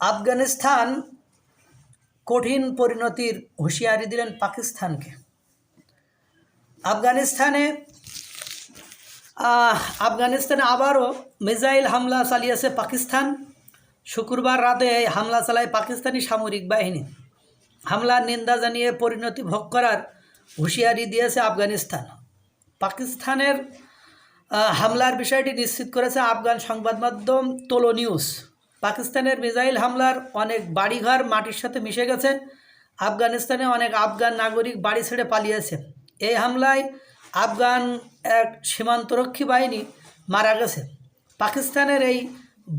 আফগানিস্তান কঠিন পরিণতির হুঁশিয়ারি দিলেন পাকিস্তানকে। আফগানিস্তানে আফগানিস্তানে আবারও মিজাইল হামলা চালিয়েছে পাকিস্তান। শুক্রবার রাতে হামলা চালায় পাকিস্তানি সামরিক বাহিনী। হামলার নিন্দা জানিয়ে পরিণতি ভোগ করার হুঁশিয়ারি দিয়েছে আফগানিস্তান। পাকিস্তানের হামলার বিষয়টি নিশ্চিত করেছে আফগান সংবাদ মাধ্যম তোলো নিউজ। পাকিস্তানের মিসাইল হামলার অনেক বাড়িঘর মাটির সাথে মিশে গেছে। আফগানিস্তানে অনেক আফগান নাগরিক বাড়ি ছেড়ে পালিয়েছে। এই হামলায় আফগান এক সীমান্তরক্ষী বাহিনী মারা গেছে। পাকিস্তানের এই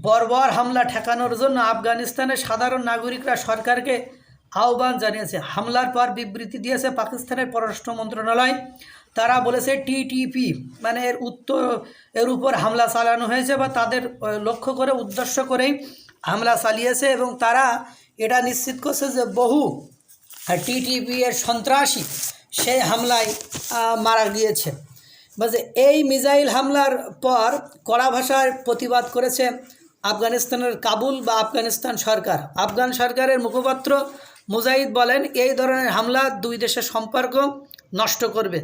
বর্বর হামলা ঠেকানোর জন্য আফগানিস্তানের সাধারণ নাগরিকরা সরকারকে আহ্বান জানিয়েছে। হামলার পর বিবৃতি দিয়েছে পাকিস্তানের পররাষ্ট্র মন্ত্রণালয়। তারা বলেছে টিটিপি মানে এর উত্তর, এর উপর হামলা চালানো হয়েছে বা তাদের লক্ষ্য করে, উদ্দেশ্য করেই হামলা চালিয়েছে এবং তারা এটা নিশ্চিত করছে যে বহু টিটিপি এর সন্ত্রাসী সেই হামলায় মারা গিয়েছে। বলছে, এই মিসাইল হামলার পর কড়া ভাষায় প্রতিবাদ করেছে আফগানিস্তানের কাবুল বা আফগানিস্তান সরকার। আফগান সরকারের মুখপাত্র মুজাহিদ বলেন, এই ধরনের হামলা দুই দেশের সম্পর্ক নষ্ট করবে।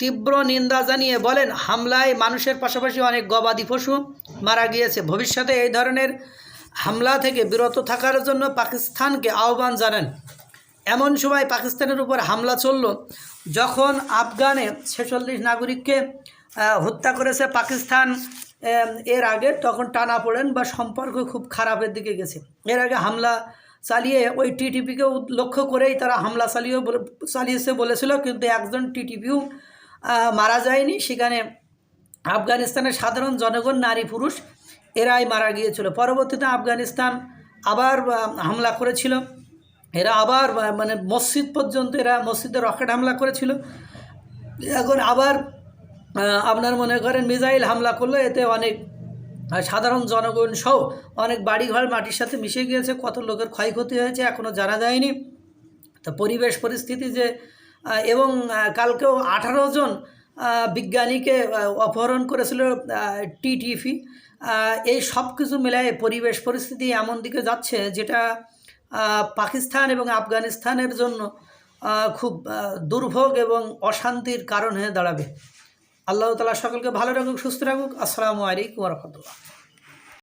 তীব্র নিন্দা জানিয়ে বলেন, হামলায় মানুষের পাশাপাশি অনেক গবাদি পশু মারা গিয়েছে। ভবিষ্যতে এই ধরনের হামলা থেকে বিরত থাকার জন্য পাকিস্তানকে আহ্বান জানান। এমন সময় পাকিস্তানের উপর হামলা চলল, যখন আফগানে ছেচল্লিশ নাগরিককে হত্যা করেছে পাকিস্তান এর আগে, তখন টানা পড়েন বা সম্পর্ক খুব খারাপের দিকে গেছে। এর আগে হামলা চালিয়ে ওই টিটিপিকেও লক্ষ্য করেই তারা হামলা চালিয়ে চালিয়েছে বলেছিল, কিন্তু একজন টিটিপিও মারা যায়নি। সেখানে আফগানিস্তানের সাধারণ জনগণ, নারী, পুরুষ, এরাই মারা গিয়েছিল। পরবর্তীতে আফগানিস্তান আবার হামলা করেছিল। এরা আবার মানে মসজিদ পর্যন্ত এরা মসজিদে রকেট হামলা করেছিল। এখন আবার আপনার মনে করেন মিসাইল হামলা করল। এতে অনেক সাধারণ জনগণ সহ অনেক বাড়িঘর, মাটির সাথে মিশে গিয়েছে। কত লোকের ক্ষয়ক্ষতি হয়েছে এখনও জানা যায়নি। তো পরিবেশ পরিস্থিতি যে এবং কালকেও আঠারো জন বিজ্ঞানীকে অপহরণ করেছিল টিটিফি এই সব কিছু মিলায়ে পরিবেশ পরিস্থিতি এমন দিকে যাচ্ছে যেটা পাকিস্তান এবং আফগানিস্তানের জন্য খুব দুর্ভোগ এবং অশান্তির কারণ হয়ে দাঁড়াবে। আল্লাহ তালা সকলকে ভালো রাখুক, সুস্থ রাখুক। আসসালামু আলাইকুম রহমতুল্লাহ।